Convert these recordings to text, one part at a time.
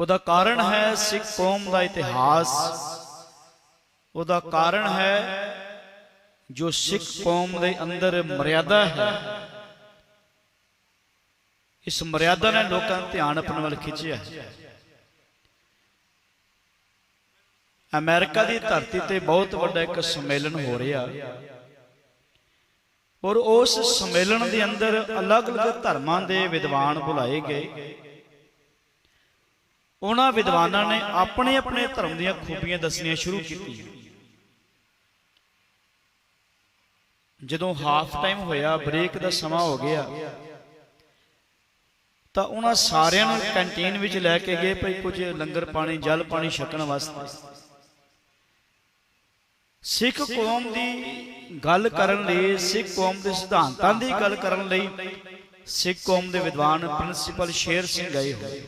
ਉਹਦਾ ਕਾਰਨ ਹੈ ਸਿੱਖ ਕੌਮ ਦਾ ਇਤਿਹਾਸ। ਉਹਦਾ ਕਾਰਨ ਹੈ ਜੋ ਸਿੱਖ ਕੌਮ ਦੇ ਅੰਦਰ ਮਰਿਆਦਾ ਹੈ। ਇਸ ਮਰਿਆਦਾ ਨੇ ਲੋਕਾਂ ਦਾ ਧਿਆਨ ਆਪਣੇ ਵੱਲ ਖਿੱਚਿਆ। ਹੈ। ਅਮਰੀਕਾ ਦੀ ਧਰਤੀ ਤੇ ਬਹੁਤ ਵੱਡਾ ਇੱਕ ਸੰਮੇਲਨ ਹੋ ਰਿਹਾ। ਔਰ ਉਸ ਸੰਮੇਲਨ ਦੇ ਅੰਦਰ ਅਲੱਗ-ਅਲੱਗ ਧਰਮਾਂ ਦੇ ਵਿਦਵਾਨ ਬੁਲਾਏ ਗਏ। ਉਹਨਾਂ ਵਿਦਵਾਨਾਂ ਨੇ ਆਪਣੇ ਆਪਣੇ ਧਰਮ ਦੀਆਂ ਖੂਬੀਆਂ ਦੱਸਣੀਆਂ ਸ਼ੁਰੂ ਕੀਤੀਆਂ। ਜਦੋਂ ਹਾਫ ਟਾਈਮ ਹੋਇਆ ਬ੍ਰੇਕ ਦਾ ਸਮਾਂ ਹੋ ਗਿਆ, ਤਾਂ ਉਹਨਾਂ ਸਾਰਿਆਂ ਨੂੰ ਕੈਂਟੀਨ ਵਿੱਚ ਲੈ ਕੇ ਗਏ ਭਈ ਕੁਝ ਲੰਗਰ ਪਾਣੀ, ਜਲ ਪਾਣੀ ਛਕਣ ਵਾਸਤੇ। ਸਿੱਖ ਕੌਮ ਦੀ ਗੱਲ ਕਰਨ ਲਈ, ਸਿੱਖ ਕੌਮ ਦੇ ਸਿਧਾਂਤਾਂ ਦੀ ਗੱਲ ਕਰਨ ਲਈ ਸਿੱਖ ਕੌਮ ਦੇ ਵਿਦਵਾਨ ਪ੍ਰਿੰਸੀਪਲ ਸ਼ੇਰ ਸਿੰਘ ਗਏ ਹੋਏ।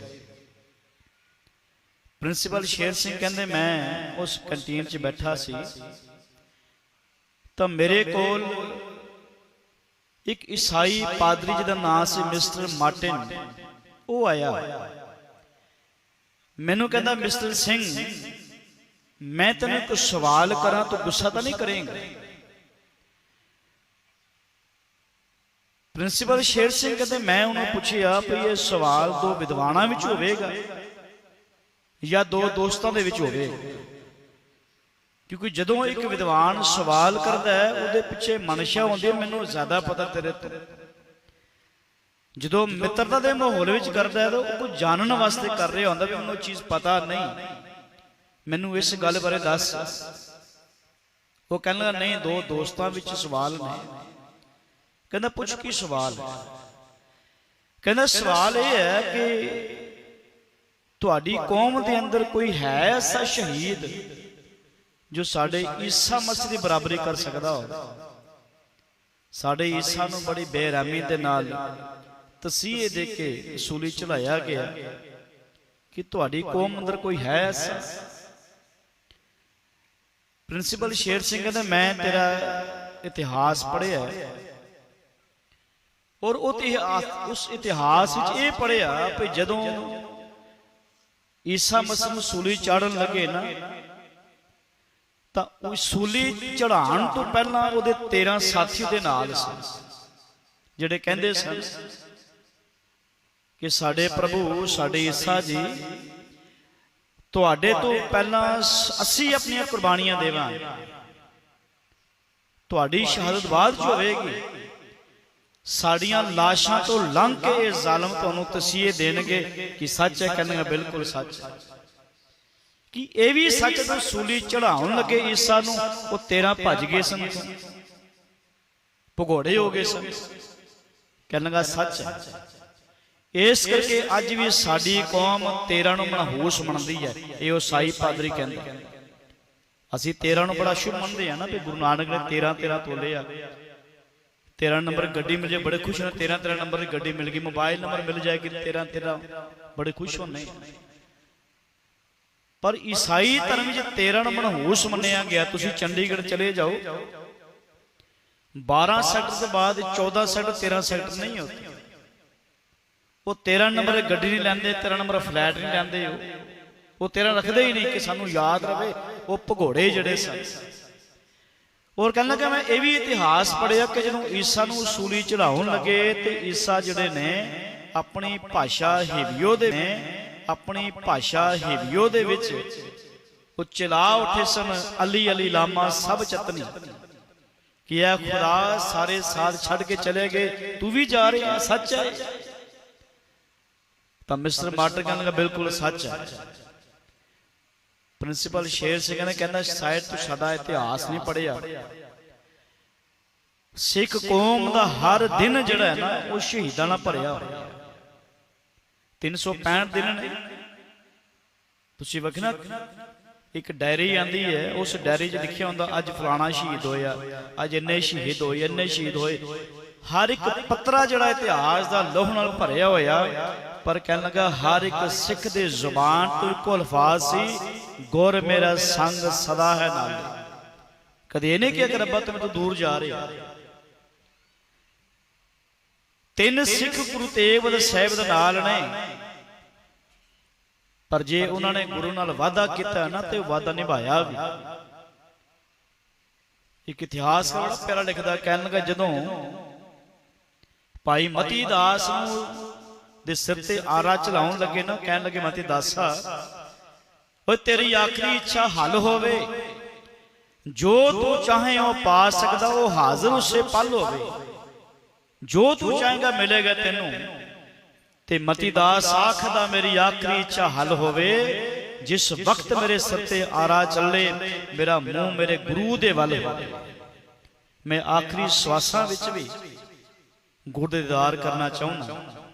ਪ੍ਰਿੰਸੀਪਲ ਸ਼ੇਰ ਸਿੰਘ ਕਹਿੰਦੇ ਮੈਂ ਉਸ ਕੰਟੀਨ 'ਚ ਬੈਠਾ ਸੀ। ਤਾਂ ਮੇਰੇ ਕੋਲ ਇੱਕ ਈਸਾਈ ਪਾਦਰੀ ਜਿਹਦਾ ਨਾਮ ਸੀ ਮਿਸਟਰ ਮਾਰਟਿਨ। ਉਹ ਆਇਆ। ਮੈਨੂੰ ਕਹਿੰਦਾ ਮਿਸਟਰ ਸਿੰਘ ਮੈਂ ਤੈਨੂੰ ਇੱਕ ਸਵਾਲ ਕਰਾਂ ਤੂੰ ਗੁੱਸਾ ਤਾਂ ਨਹੀਂ ਕਰੇਂਗਾ। ਪ੍ਰਿੰਸੀਪਲ ਸ਼ੇਰ ਸਿੰਘ ਕਹਿੰਦੇ ਮੈਂ ਉਹਨੂੰ ਪੁੱਛਿਆ ਵੀ ਇਹ ਸਵਾਲ ਦੋ ਵਿਦਵਾਨਾਂ ਵਿੱਚ ਹੋਵੇਗਾ। ਜਾਂ ਦੋ ਦੋਸਤਾਂ ਦੇ ਵਿੱਚ ਹੋਵੇਗਾ ਕਿਉਂਕਿ ਜਦੋਂ ਇੱਕ ਵਿਦਵਾਨ ਸਵਾਲ ਕਰਦਾ ਹੈ ਉਹਦੇ ਪਿੱਛੇ ਮਨਸ਼ਾ ਹੁੰਦੀ ਹੈ ਮੈਨੂੰ ਜ਼ਿਆਦਾ ਪਤਾ ਤੇਰੇ ਤੋਂ। ਜਦੋਂ ਮਿੱਤਰਤਾ ਦੇ ਮਾਹੌਲ ਵਿੱਚ ਕਰਦਾ ਹੈ ਤਾਂ ਉਹ ਕੋਈ ਜਾਣਨ ਵਾਸਤੇ ਕਰ ਰਿਹਾ ਹੁੰਦਾ ਵੀ ਮੈਨੂੰ ਉਹ ਚੀਜ਼ ਪਤਾ ਨਹੀਂ। ਮੈਨੂੰ ਇਸ ਗੱਲ ਬਾਰੇ ਦੱਸ। ਉਹ ਕਹਿੰਦਾ ਨਹੀਂ ਦੋ ਦੋਸਤਾਂ ਵਿੱਚ ਸਵਾਲ ਨੇ। ਕਹਿੰਦਾ ਪੁੱਛ ਕੀ ਸਵਾਲ ਹੈ? ਕਹਿੰਦਾ ਸਵਾਲ ਇਹ ਹੈ ਕਿ ਤੁਹਾਡੀ ਕੌਮ ਦੇ ਅੰਦਰ ਕੋਈ ਹੈ ਐਸਾ ਸ਼ਹੀਦ ਜੋ ਸਾਡੇ ਈਸਾ ਮਸੀਹ ਦੀ ਬਰਾਬਰੀ ਕਰ ਸਕਦਾ ਹੋ ਸਾਡੇ ਈਸਾ ਨੂੰ ਬੜੀ ਬੇਰਹਿਮੀ ਦੇ ਨਾਲ ਤਸੀਹੇ ਦੇ ਕੇ ਸੂਲੀ ਚੜਾਇਆ ਗਿਆ ਕਿ ਤੁਹਾਡੀ ਕੌਮ ਅੰਦਰ ਕੋਈ ਹੈ ਐਸਾ? ਪ੍ਰਿੰਸੀਪਲ ਸ਼ੇਰ ਸਿੰਘ ਕਹਿੰਦਾ ਮੈਂ ਤੇਰਾ ਇਤਿਹਾਸ ਪੜ੍ਹਿਆ ਹੈ। ਔਰ ਉਹ ਇਤਿਹਾਸ ਉਸ ਇਤਿਹਾਸ ਵਿੱਚ ਇਹ ਪੜ੍ਹਿਆ ਕਿ ਜਦੋਂ ਈਸਾ ਮਸੀਹ ਨੂੰ ਸੂਲੀ ਚਾੜਨ ਲੱਗੇ ਨਾ, ਤਾਂ ਉਹ ਸੂਲੀ ਚੜਾਉਣ ਤੋਂ ਪਹਿਲਾਂ ਉਹਦੇ 13 ਸਾਥੀ ਦੇ ਨਾਲ ਸਨ ਜਿਹੜੇ ਕਹਿੰਦੇ ਸਨ ਕਿ ਸਾਡੇ ਪ੍ਰਭੂ, ਸਾਡੇ ਈਸਾ ਜੀ, ਤੁਹਾਡੇ ਤੋਂ ਪਹਿਲਾਂ ਅਸੀਂ ਆਪਣੀਆਂ ਕੁਰਬਾਨੀਆਂ ਦੇਵਾਂਗੇ। ਤੁਹਾਡੀ ਸ਼ਹਾਦਤ ਬਾਅਦ ਚ ਹੋਵੇਗੀ। ਸਾਡੀਆਂ ਲਾਸ਼ਾਂ ਤੋਂ ਲੰਘ ਕੇ ਇਹ ਜ਼ਾਲਮ ਤੁਹਾਨੂੰ ਤਸੀਹੇ ਦੇਣਗੇ ਕਿ ਸੱਚ ਹੈ, ਕਹਿੰਦੇ ਬਿਲਕੁਲ ਸੱਚ ਹੈ। ਕਿ ਇਹ ਵੀ ਸੱਚ ਨੂੰ ਸੂਲੀ ਚੜਾਉਣ ਲੱਗੇ ਈਸਾ ਨੂੰ, ਉਹ 13 ਭੱਜ ਗਏ ਸਨ। ਭਗੋੜੇ ਹੋ ਗਏ ਸਨ। ਕਹਿੰਨਗਾ ਸੱਚ ਹੈ। ਇਸ ਕਰਕੇ ਅੱਜ ਵੀ ਸਾਡੀ ਕੌਮ 13 ਨੂੰ ਮਨਹੂਸ ਮੰਨਦੀ ਹੈ। ਇਹ ਉਹ ਸਾਈ ਪਾਦਰੀ ਕਹਿੰਦੇ। ਅਸੀਂ 13 ਨੂੰ ਬੜਾ ਸ਼ੁਭ ਮੰਨਦੇ ਆ ਨਾ, ਵੀ ਗੁਰੂ ਨਾਨਕ ਨੇ 13 13 ਤੋਲੇ ਆ। 13 ਨੰਬਰ ਗੱਡੀ ਮਿਲ ਜੇ ਬੜੇ ਖੁਸ਼ ਹੋਣ 13 13 ਨੰਬਰ ਦੀ ਗੱਡੀ ਮਿਲ ਗਈ ਮੋਬਾਈਲ ਨੰਬਰ ਮਿਲ ਜਾਏਗੀ 13 13 ਬੜੇ ਖੁਸ਼ ਹੋਣੇ ਪਰ ਈਸਾਈ ਧਰਮ ਵਿੱਚ 13 ਨੂੰ ਮਨਹੂਸ ਮੰਨਿਆ ਗਿਆ ਤੁਸੀਂ ਚੰਡੀਗੜ੍ਹ ਚਲੇ ਜਾਓ। 12 ਸੈਕਟਰ ਤੋਂ ਬਾਅਦ 14 ਸੈਕਟਰ 13 ਸੈਕਟਰ ਨਹੀਂ ਹੁੰਦੇ ਉਹ 13 ਨੰਬਰ ਗੱਡੀ ਨਹੀਂ ਲੈਂਦੇ 13 ਨੰਬਰ ਫਲੈਟ ਨਹੀਂ ਲੈਂਦੇ ਉਹ। ਉਹ 13 ਰੱਖਦੇ ਹੀ ਨਹੀਂ ਕਿ ਸਾਨੂੰ ਯਾਦ ਰਵੇ ਉਹ ਭਗੋੜੇ ਜਿਹੜੇ ਸਨ। ਔਰ ਕਹਿਣ ਲੱਗਾ ਮੈਂ ਇਹ ਵੀ ਇਤਿਹਾਸ ਪੜਿਆ ਕਿ ਜਦੋਂ ਈਸਾ ਨੂੰ ਸੂਲੀ ਚੜਾਉਣ ਲੱਗੇ ਤੇ ਈਸਾ ਜਿਹੜੇ ਨੇ, ਆਪਣੀ ਭਾਸ਼ਾ ਹਿਵਿਓ ਦੇ ਨੇ ਆਪਣੀ ਭਾਸ਼ਾ ਹਿਵਿਓ ਦੇ ਵਿੱਚ, ਉਹ ਚਲਾ ਉੱਠੇ ਸਨ, ਅਲੀ ਅਲੀ ਲਾਮਾ ਸਭ ਚਤਨੀ। ਕਿ ਇਹ ਖੁਦਾ ਸਾਰੇ ਸਾਥ ਛੱਡ ਕੇ ਚਲੇ ਗਏ, ਤੂੰ ਵੀ ਜਾ ਰਿਹਾ, ਸੱਚ ਹੈ? ਤਾਂ ਮਿਸਟਰ ਮਾਰਟਰ ਕਹਿੰਦਾ, ਬਿਲਕੁਲ ਸੱਚ ਹੈ। ਪ੍ਰਿੰਸੀਪਲ ਸ਼ੇਰ ਸਿੰਘ ਨੇ ਕਹਿੰਦਾ ਸ਼ਾਇਦ ਤੂੰ ਸਾਡਾ ਇਤਿਹਾਸ ਨਹੀਂ ਪੜਿਆ ਸਿੱਖ ਕੌਮ ਦਾ ਹਰ ਦਿਨ ਜਿਹੜਾ ਹੈ ਨਾ ਉਹ ਸ਼ਹੀਦਾਂ ਨਾਲ ਭਰਿਆ ਹੋਇਆ 365 ਦਿਨ ਨੇ ਤੁਸੀਂ ਵੇਖਣਾ ਇੱਕ ਡਾਇਰੀ ਆਂਦੀ ਹੈ ਉਸ ਡਾਇਰੀ 'ਚ ਲਿਖਿਆ ਹੁੰਦਾ ਅੱਜ ਫਲਾਣਾ ਸ਼ਹੀਦ ਹੋਇਆ ਅੱਜ ਇੰਨੇ ਸ਼ਹੀਦ ਹੋਏ ਇੰਨੇ ਸ਼ਹੀਦ ਹੋਏ ਹਰ ਇੱਕ ਪੱਤਰਾ ਜਿਹੜਾ ਇਤਿਹਾਸ ਦਾ ਲੋਹ ਨਾਲ ਭਰਿਆ ਹੋਇਆ ਪਰ ਕਹਿਣ ਲੱਗਾ, ਹਰ ਇੱਕ ਸਿੱਖ ਦੇ ਜ਼ੁਬਾਨ ਤੋਂ ਇੱਕੋ ਅਲਫਾਜ਼ ਸੀ, ਗੁਰ ਮੇਰਾ ਸੰਗ ਸਦਾ ਹੈ ਨਾਲ। ਕਦੇ ਇਹ ਨਹੀਂ ਕਿਹਾ ਕਿ ਰੱਬਾ ਤੂੰ ਦੂਰ ਜਾ ਰਿਹਾ। ਤਿੰਨ ਸਿੱਖ ਗੁਰੂ ਤੇਗ ਸਾਹਿਬ ਦੇ ਨਾਲ ਨੇ। ਪਰ ਜੇ ਉਹਨਾਂ ਨੇ ਗੁਰੂ ਨਾਲ ਵਾਅਦਾ ਕੀਤਾ ਨਾ, ਤੇ ਉਹ ਵਾਅਦਾ ਨਿਭਾਇਆ ਵੀ। ਇੱਕ ਇਤਿਹਾਸ ਬੜਾ ਪਿਆਰਾ ਲਿਖਦਾ, ਕਹਿਣ ਲੱਗਾ, ਜਦੋਂ ਭਾਈ ਮਤੀ ਦਾਸ ਨੂੰ ਦੇ ਸਿਰ ਤੇ ਆਰਾ ਚਲਾਉਣ ਲੱਗੇ ਨਾ, ਕਹਿਣ ਲੱਗੇ, ਮਤੀ ਦਾਸਾ, ਓਏ ਤੇਰੀ ਆਖਰੀ ਇੱਛਾ ਹੱਲ ਹੋਵੇ। ਜੋ ਤੂੰ ਚਾਹੇ ਉਹ ਪਾ ਸਕਦਾ, ਉਹ ਹਾਜ਼ਰ ਉਸੇ ਪਲ ਹੋਵੇ। ਜੋ ਤੂੰ ਚਾਹੇਗਾ, ਮਿਲੇਗਾ ਤੈਨੂੰ। ਤੇ ਮਤੀ ਦਾਸ ਆਖਦਾ, ਮੇਰੀ ਆਖਰੀ ਇੱਛਾ ਹੱਲ ਹੋਵੇ। ਜਿਸ ਵਕਤ ਮੇਰੇ ਸਿਰ ਤੇ ਆਰਾ ਚੱਲੇ, ਮੇਰਾ ਮੂੰਹ ਮੇਰੇ ਗੁਰੂ ਦੇ ਵੱਲ ਹੋਵੇ। ਮੈਂ ਆਖਰੀ ਸਵਾਸਾਂ ਵਿੱਚ ਵੀ ਗੁਰਦੇਦਾਰ ਕਰਨਾ ਚਾਹੁੰਦਾ।